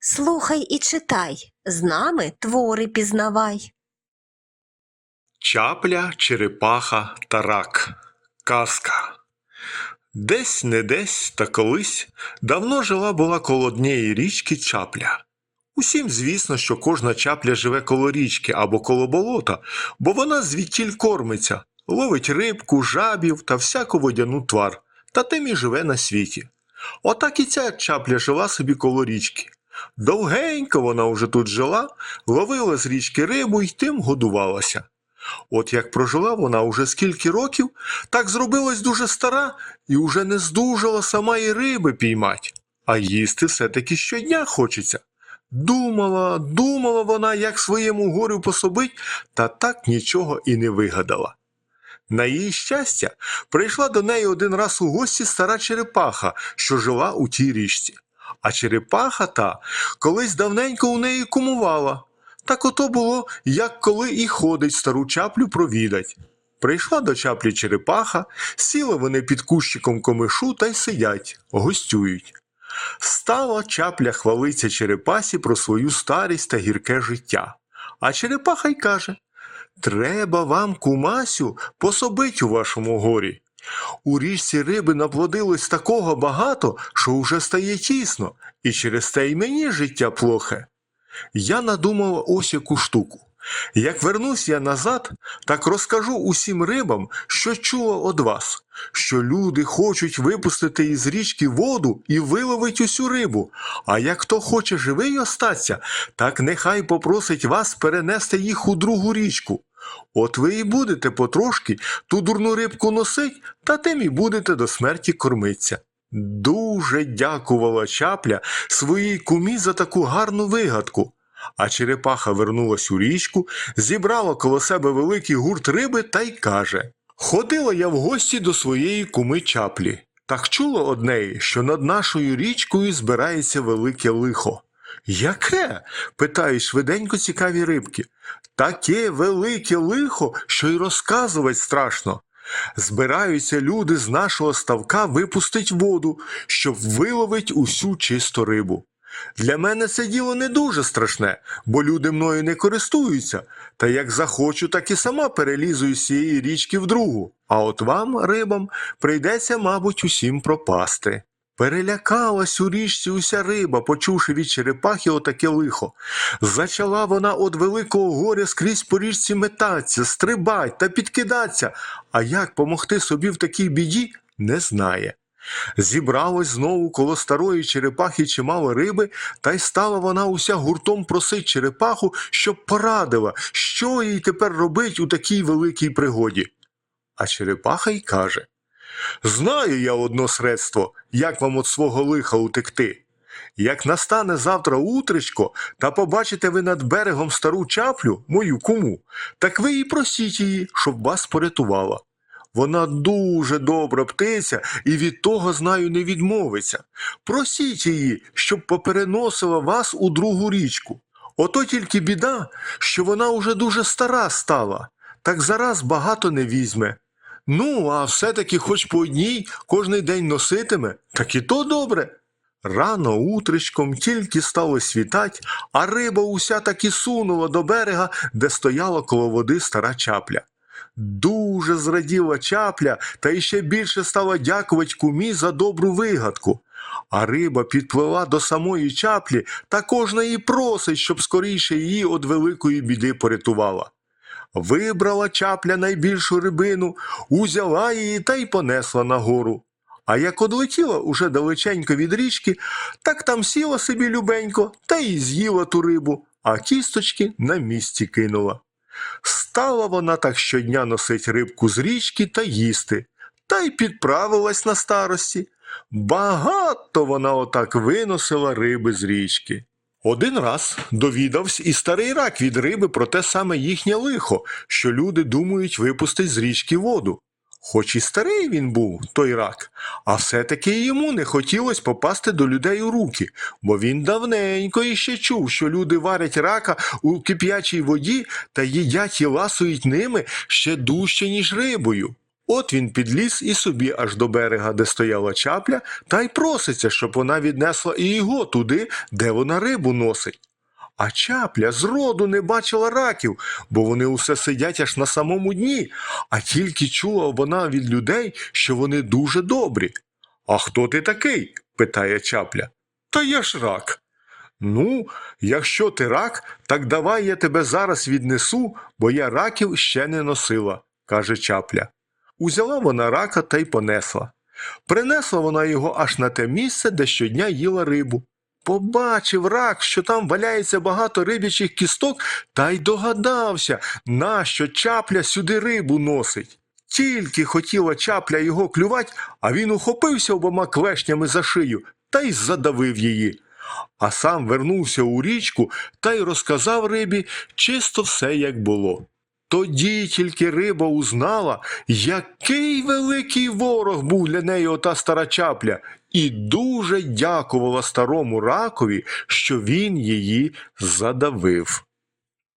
Слухай і читай, з нами твори пізнавай. Чапля, черепаха та рак. Казка. Десь не десь та колись давно жила була коло однієї річки чапля. Усім звісно, що кожна чапля живе коло річки або коло болота, бо вона звідтіль кормиться, ловить рибку, жабів та всяку водяну твар, та тим і живе на світі. Отак і ця чапля жила собі коло річки. Довгенько вона уже тут жила, ловила з річки рибу й тим годувалася. От як прожила вона уже скільки років, так зробилась дуже стара і уже не здужала сама і риби піймать, а їсти все-таки щодня хочеться. Думала, думала вона, як своєму горю пособить, та так нічого і не вигадала. На її щастя, прийшла до неї один раз у гості стара черепаха, що жила у тій річці. А черепаха та колись давненько у неї кумувала. Так ото було, як коли і ходить стару чаплю провідать. Прийшла до чаплі черепаха, сіли вони під кущиком комишу та й сидять, гостюють. Стала чапля хвалиться черепасі про свою старість та гірке життя. А черепаха й каже Треба вам, кумасю, пособить у вашому горі. У річці риби наплодилось такого багато, що уже стає тісно, і через те й мені життя плохе. Я надумав ось яку штуку. Як вернусь я назад, так розкажу усім рибам, що чула від вас, що люди хочуть випустити із річки воду і виловить усю рибу. А як хто хоче живий остаться, так нехай попросить вас перенести їх у другу річку. От ви і будете потрошки ту дурну рибку носить, та тим і будете до смерті кормиться. Дуже дякувала чапля своїй кумі за таку гарну вигадку. А черепаха вернулась у річку, зібрала коло себе великий гурт риби та й каже Ходила я в гості до своєї куми чаплі. Так чула од неї, що над нашою річкою збирається велике лихо. Яке? питають швиденько цікаві рибки. Таке велике лихо, що й розказувати страшно. Збираються люди з нашого ставка випустить воду, щоб виловить усю чисту рибу. Для мене це діло не дуже страшне, бо люди мною не користуються, та як захочу, так і сама перелізу з цієї річки в другу. А от вам, рибам, прийдеться, мабуть, усім пропасти. Перелякалась у річці уся риба, почувши від черепахи отаке лихо. Зачала вона од великого горя скрізь по річці метаться, стрибать та підкидаться, а як помогти собі в такій біді, не знає. Зібралось знову коло старої черепахи чимало риби, та й стала вона уся гуртом просить черепаху, щоб порадила, що їй тепер робить у такій великій пригоді. А черепаха й каже Знаю я одно средство, як вам від свого лиха утекти. Як настане завтра утречко, та побачите ви над берегом стару чаплю, мою куму, так ви і просіть її, щоб вас порятувала. Вона дуже добра птиця і від того, знаю, не відмовиться. Просіть її, щоб попереносила вас у другу річку. Ото тільки біда, що вона уже дуже стара стала, так зараз багато не візьме. Ну, а все-таки хоч по одній кожний день носитиме, так і то добре. Рано утречком тільки стало світать, а риба уся таки сунула до берега, де стояла коло води стара чапля. Дуже зраділа чапля та іще більше стала дякувати кумі за добру вигадку. А риба підплила до самої чаплі та кожна її просить, щоб скоріше її від великої біди порятувала. Вибрала чапля найбільшу рибину, узяла її та й понесла нагору. А як одлетіла уже далеченько від річки, так там сіла собі любенько та й з'їла ту рибу, а кісточки на місці кинула. Стала вона так щодня носить рибку з річки та їсти, та й підправилась на старості. Багато вона отак виносила риби з річки. Один раз довідався і старий рак від риби про те саме їхнє лихо, що люди думають випустить з річки воду. Хоч і старий він був, той рак, а все-таки йому не хотілося попасти до людей у руки, бо він давненько іще чув, що люди варять рака у кип'ячій воді та їдять і ласують ними ще дужче, ніж рибою. От він підліз і собі аж до берега, де стояла чапля, та й проситься, щоб вона віднесла і його туди, де вона рибу носить. А чапля зроду не бачила раків, бо вони усе сидять аж на самому дні, а тільки чула вона від людей, що вони дуже добрі. А хто ти такий? питає чапля. Та я ж рак. Ну, якщо ти рак, так давай я тебе зараз віднесу, бо я раків ще не носила, каже чапля. Узяла вона рака та й понесла. Принесла вона його аж на те місце, де щодня їла рибу. Побачив рак, що там валяється багато рибячих кісток, та й догадався, нащо чапля сюди рибу носить. Тільки хотіла чапля його клювать, а він ухопився обома клешнями за шию та й задавив її. А сам вернувся у річку та й розказав рибі чисто все, як було. Тоді тільки риба узнала, який великий ворог був для неї ота стара чапля, і дуже дякувала старому ракові, що він її задавив.